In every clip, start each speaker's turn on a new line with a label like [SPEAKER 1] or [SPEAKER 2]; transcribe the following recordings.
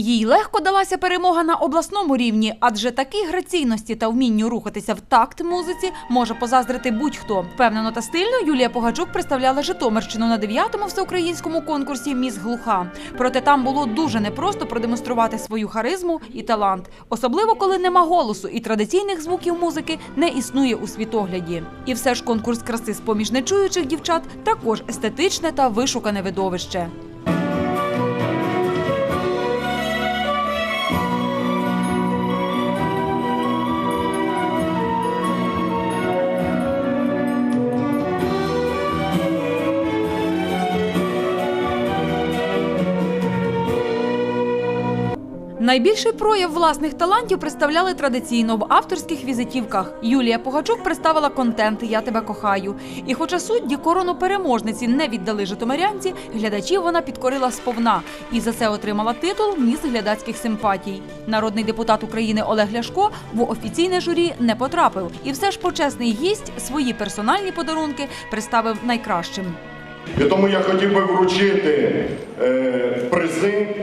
[SPEAKER 1] Їй легко далася перемога на обласному рівні, адже такій граційності та вмінню рухатися в такт музиці може позаздрити будь-хто. Впевнено та стильно Юлія Погачук представляла Житомирщину на 9-му всеукраїнському конкурсі Міс Глуха. Проте там було дуже непросто продемонструвати свою харизму і талант, особливо коли нема голосу і традиційних звуків музики не існує у світогляді. І все ж конкурс краси з поміж нечуючих дівчат також естетичне та вишукане видовище. Найбільший прояв власних талантів представляли традиційно в авторських візитівках. Юлія Погачук представила контент Я тебе кохаю. І хоча судді корону переможниці не віддали житомирянці, глядачів вона підкорила сповна і за це отримала титул Міс глядацьких симпатій. Народний депутат України Олег Ляшко в офіційне журі не потрапив. І все ж почесний гість свої персональні подарунки представив найкращим.
[SPEAKER 2] Тому я хотів би вручити е, призи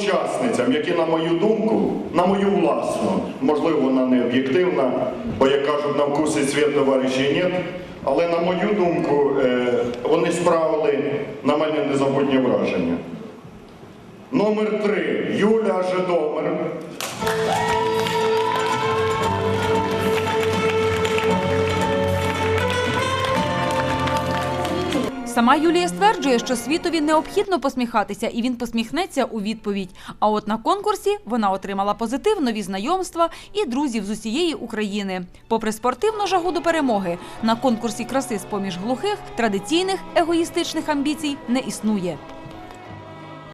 [SPEAKER 2] учасницям, які, на мою думку, на мою власну, можливо, вона не об'єктивна, бо як кажуть, на вкус і товариші нет. Але на мою думку, е, вони справили на мене незабутнє враження. Номер три Юля Житомир.
[SPEAKER 1] Сама Юлія стверджує, що світові необхідно посміхатися, і він посміхнеться у відповідь. А от на конкурсі вона отримала позитив, нові знайомства і друзів з усієї України. Попри спортивну жагу до перемоги, на конкурсі краси з поміж глухих традиційних егоїстичних амбіцій не існує.